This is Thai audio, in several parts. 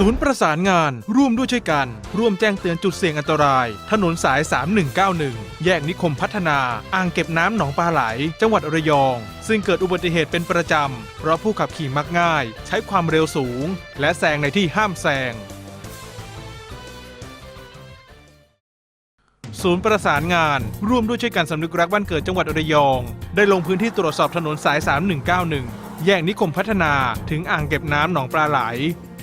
ศูนย์ประสานงาน ร่วมด้วยช่วยกัน ร่วมแจ้งเตือนจุดเสี่ยงอันตราย ถนนสาย 3191 แยกนิคมพัฒนา อ่างเก็บน้ำหนองปลาไหล จังหวัดระยอง ซึ่งเกิดอุบัติเหตุเป็นประจำ เพราะผู้ขับขี่มักง่าย ใช้ความเร็วสูง และแซงในที่ห้ามแซงศูนย์ประสานงาน ร่วมด้วยช่วยกันสำนึกรักบ้านเกิดจังหวัดระยอง ได้ลงพื้นที่ตรวจสอบถนนสาย 3191 แยกนิคมพัฒนาถึงอ่างเก็บน้ำหนองปลาไหล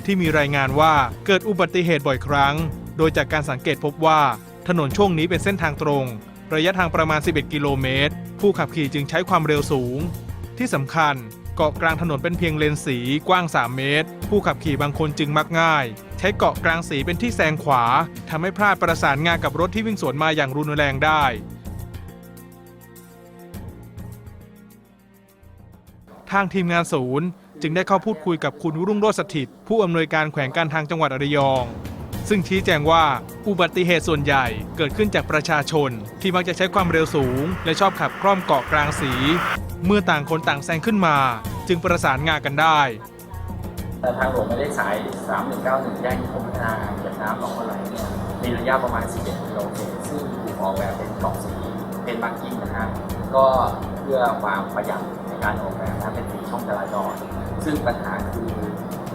ที่มีรายงานว่าเกิดอุบัติเหตุบ่อยครั้ง โดยจากการสังเกตพบว่า ถนนช่วงนี้เป็นเส้นทางตรง ระยะทางประมาณ 11 กิโลเมตร ผู้ขับขี่จึงใช้ความเร็วสูง ที่สำคัญเกาะกลางถนนเป็นเพียงเลนสีกว้าง 3 เมตร ผู้ขับขี่บางคนจึงมักง่าย ใช้เกาะกลางสีเป็นที่แซงขวาทำให้พลาดประสานงานกับรถที่วิ่งสวนมาอย่างรุนแรงได้ทางทีมงานศูนย์ จึงได้เข้าพูดคุยกับคุณรุ่งโรจน์สถิตผู้อำนวยการแขวงการทางจังหวัดระยอง ซึ่งชี้แจงว่าอุบัติเหตุส่วนใหญ่เกิดขึ้นจากประชาชน ที่มักจะใช้ความเร็วสูง และชอบขับคล่อมเกาะกลางสี เมื่อต่างคนต่างแซงขึ้นมา จึงประสานงานกันได้ แต่ทางหลวงไม่ได้สาย 3191 แยกนิคมพัฒนาอ่างเก็บน้ำหนองปลาไหลเนี่ยมีระยะประมาณ 11 กิโลเมตรซึ่งถูกออกแบบเป็นกล่องสี เป็นมาร์กิ้งนะฮะ ก็เพื่อความประหยัด การออกแบบนะเป็นสีช่องจราจร ซึ่งปัญหาคือ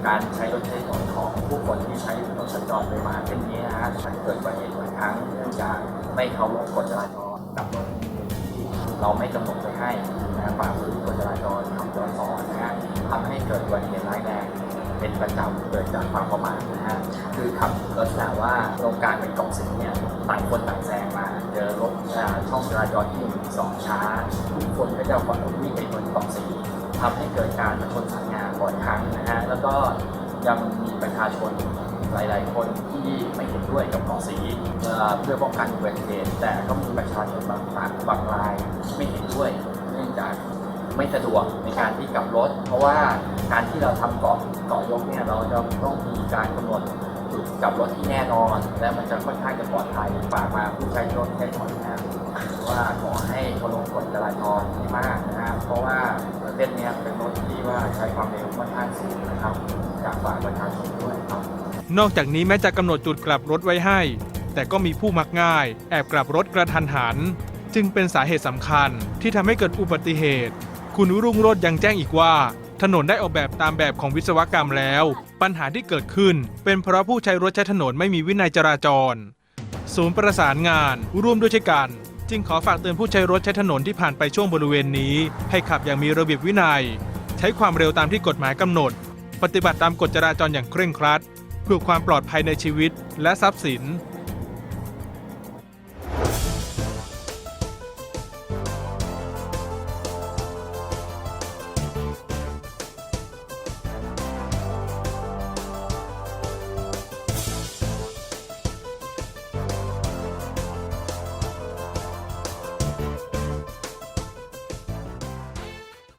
การใช้รถใช้ถนนของผู้คนที่ใช้ถนนสัญจรไปมาเช่นนี้นะฮะมันเกิดอุบัติเหตุบ่อยครั้งเนื่องจากไม่เคารพกฎจราจรกับรถที่เราไม่กำหนดไว้ให้นะฝ่าฝืนกฎจราจรทำจราจรนะฮะทำให้เกิดอุบัติเหตุร้ายแรง เป็นประจำเกิดจากความประมาทนะฮะคือขับลักษณะว่าโครงการเป็นกล่องสีเนี่ยต่างคนต่างแซงมาเจอรถอ่าช่องจราจรที่หนึ่งสองช้าทุกคนก็จะฝันวิ่งไปบนกล่องสีทำให้เกิดการชนสัญญาบ่อยครั้งนะฮะแล้วก็ยังมีประชาชนหลาย ๆ คนที่ไม่เห็นด้วยกับกล่องสีเอ่อเพื่อป้องกันอุบัติเหตุแต่ก็มีประชาชนบางฝ่ายบางรายไม่เห็นด้วย เนื่องจาก ไม่สะดวกในการที่กลับรถ เพราะว่าการที่เราทำเกาะเกาะยกเนี่ยเราจะต้องมีการกำหนดจุดกลับรถที่แน่นอน และมันจะค่อนข้างจะปลอดภัยฝากมาผู้ใช้รถใช้ถนนนะครับว่าขอให้เคารพกฎจราจรให้มากนะครับเพราะว่าเส้นเนี้ยเป็นรถที่ว่าใช้ความเร็วค่อนข้างสูงนะครับอยากฝากประชาชนด้วยครับ นอกจากนี้แม้จะกำหนดจุดกลับรถไว้ให้ แต่ก็มีผู้มักง่าย แอบกลับรถกระทันหัน จึงเป็นสาเหตุสำคัญที่ทำให้เกิดอุบัติเหตุ คุณรุ่งโรจน์ยังแจ้งอีกว่า ถนนได้ออกแบบตามแบบของวิศวกรรมแล้ว ปัญหาที่เกิดขึ้น เป็นเพราะผู้ใช้รถใช้ถนนไม่มีวินัยจราจร ศูนย์ประสานงานร่วมด้วยช่วยกัน จึงขอฝากเตือนผู้ใช้รถใช้ถนนที่ผ่านไปช่วงบริเวณนี้ ให้ขับอย่างมีระเบียบวินัย ใช้ความเร็วตามที่กฎหมายกำหนด ปฏิบัติตามกฎจราจรอย่างเคร่งครัด เพื่อความปลอดภัยในชีวิตและทรัพย์สิน